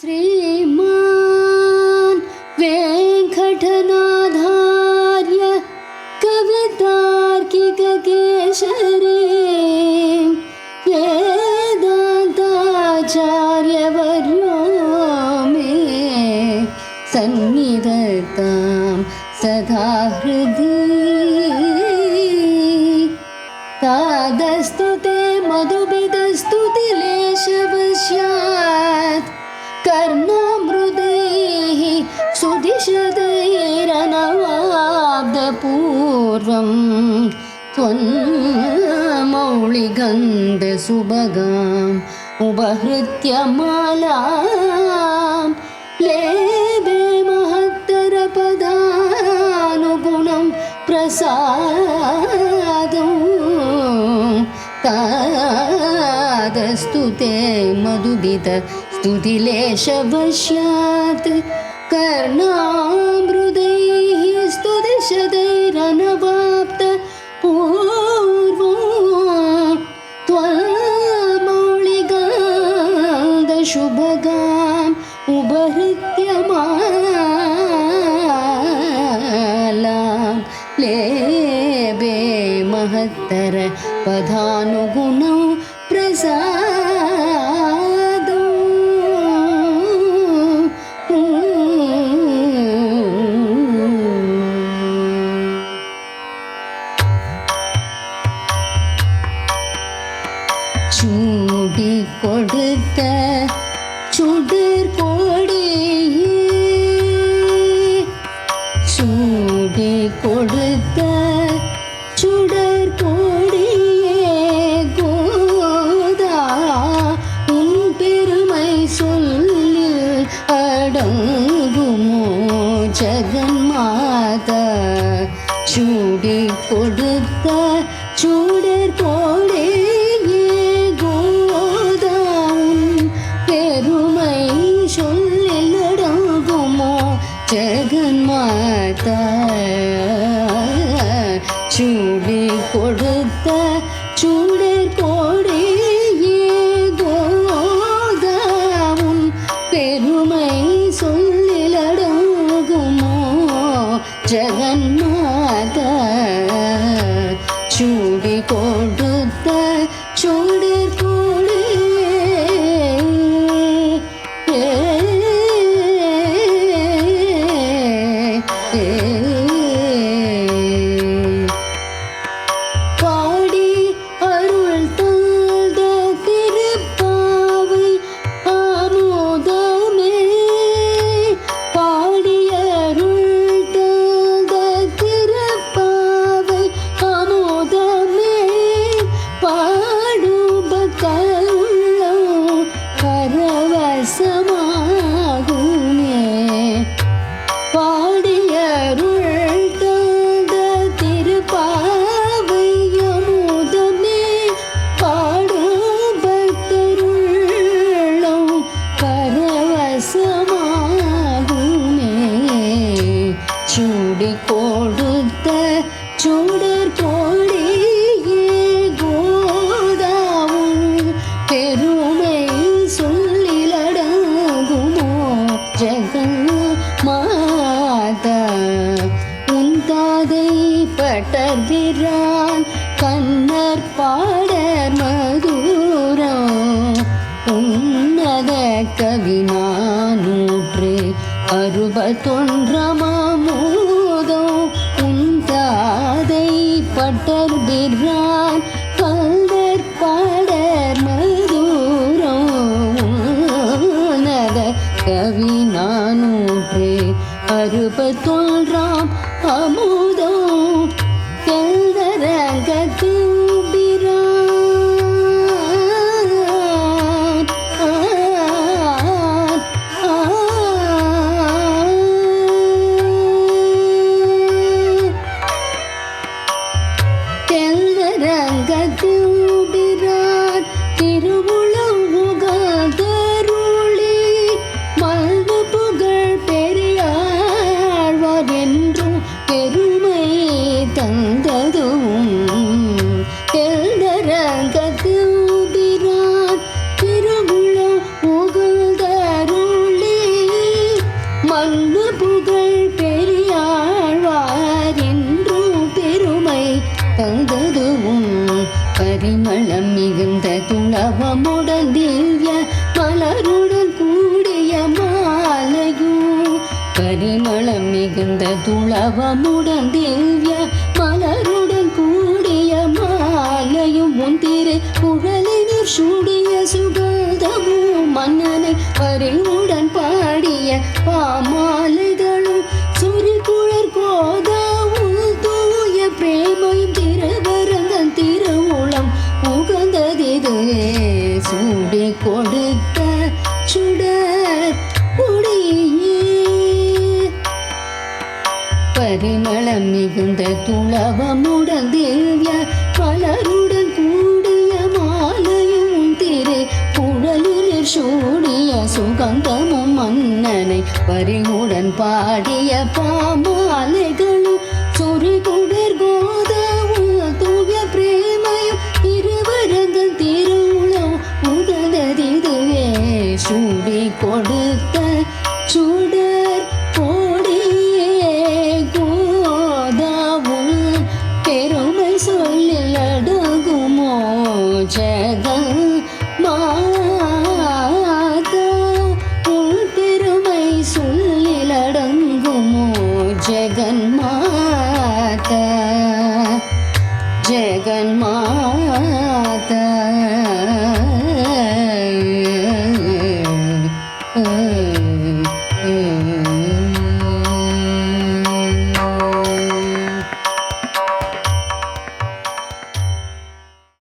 श्रीमान् वेङ्कटनाधार्य कवितार्किककेशरे वेदान्ताचार्य മൗളിഗന്ധസുഭഗാം ഉപഹൃത്യമാലാം. ലേബേ മഹത്തരപദാനുഗുണം പ്രസാദം. താദസ്തു തേ മധുബിത സ്തുതിലേശവശ്യാത് കർണാമൃതൈ पदानुगुणं प्रसादो சூடி கொடுத்த சுடர் கொடியே சூடி கொடுத்த மழை கொடுத்த சுடர் கோடியே கோதாவும் பெருமை சொல்லிலடங்குமோ ஜெகன்மாதா? பதினானூற்று அறுபத்தொன்றமாமூதம் உன் தாதை பட்டர் பிரான் கல்வர் பாடர் மதுரம் கவினானூற்று அறுபத்தொன்றாம் அமூ தவமுடன் திவ்ய மலருடன் கூடிய மாலையும். பரிமளம் மிகுந்த துளவமுடன் திவ்ய மலருடன் கூடிய மாலையும். உன் திரு குழலினர் சூடிய சுகந்தமும் மன்னனை பரிவுடன் பாடிய பாமா சூடி கொடுத்த சுடர் பரிமளம் மிகுந்த துளவமுடன் திவ்ய மலருடன் கூடிய மாலையும் திரு குழலில் சூடிய சுகந்தமும் மன்னனை பரிவுடன் பாடிய பாமாலைகளும் சொறி குடர் கோதை